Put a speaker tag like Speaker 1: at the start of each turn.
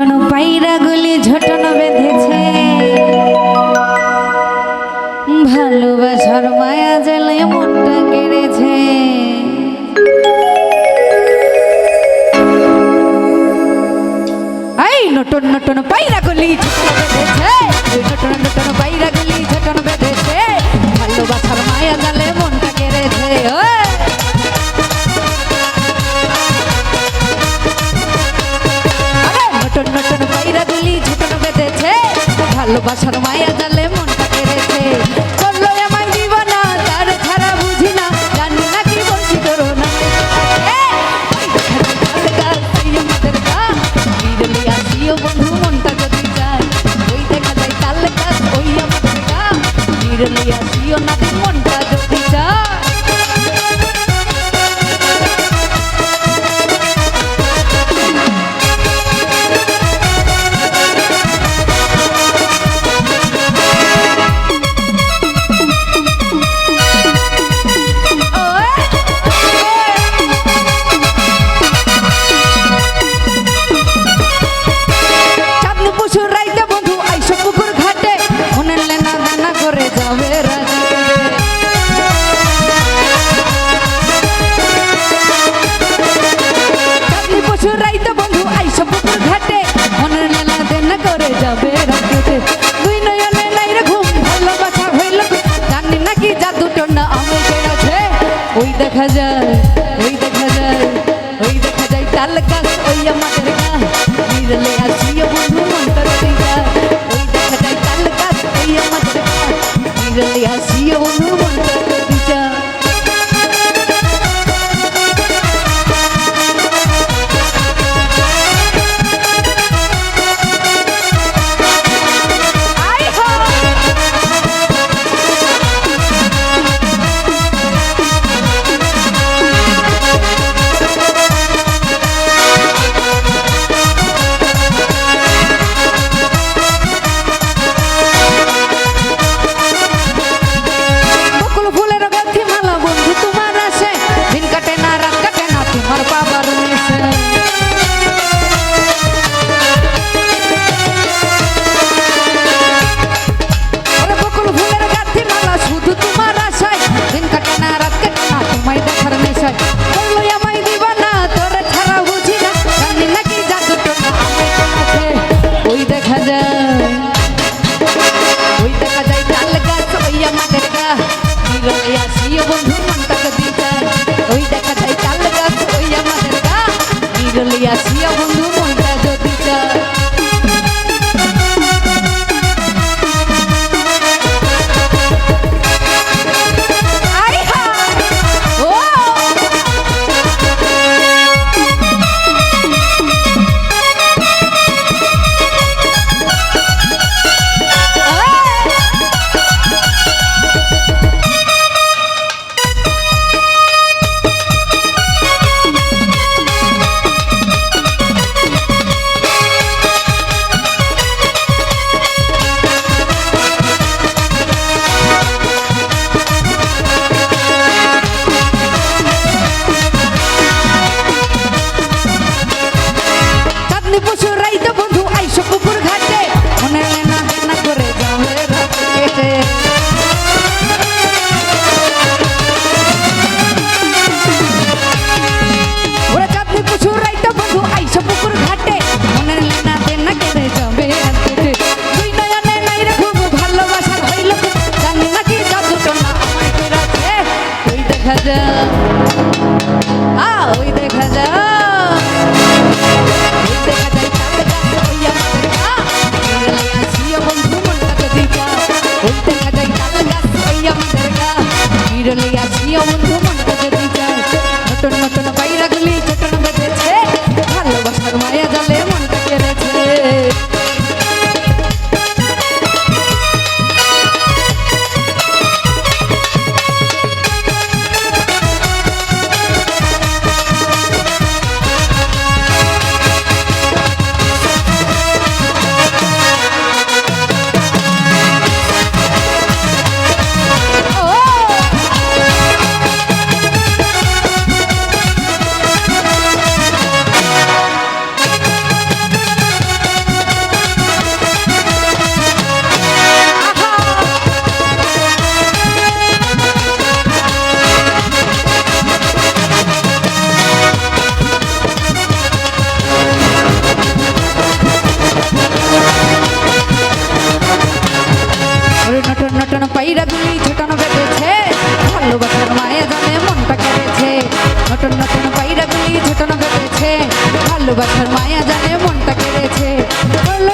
Speaker 1: কোনো পায়রা গুলি ঝটন বেঁধেছে। ভালোবাসার মায়া জেলে মনটা কেড়েছে। নটন নটন পায়রা গুলি ঝটন বেঁধেছে। নটন নটন ভালোবাসার মায়া জালে মনটা পেরেছে বলল, আমায় দিবানা তার ছাড়া বুঝি না, জানি না কি বলছি করো না। বন্ধু, মনটা যদি যায়, ওই দেখা dale, dale. পশু রাইতে বিরলে গেছি অমন নটন নটন পাইরাগুলি ছোটন বেড়েছে ভালোবাসার মায়া জানে মনটা কেড়েছে। বলল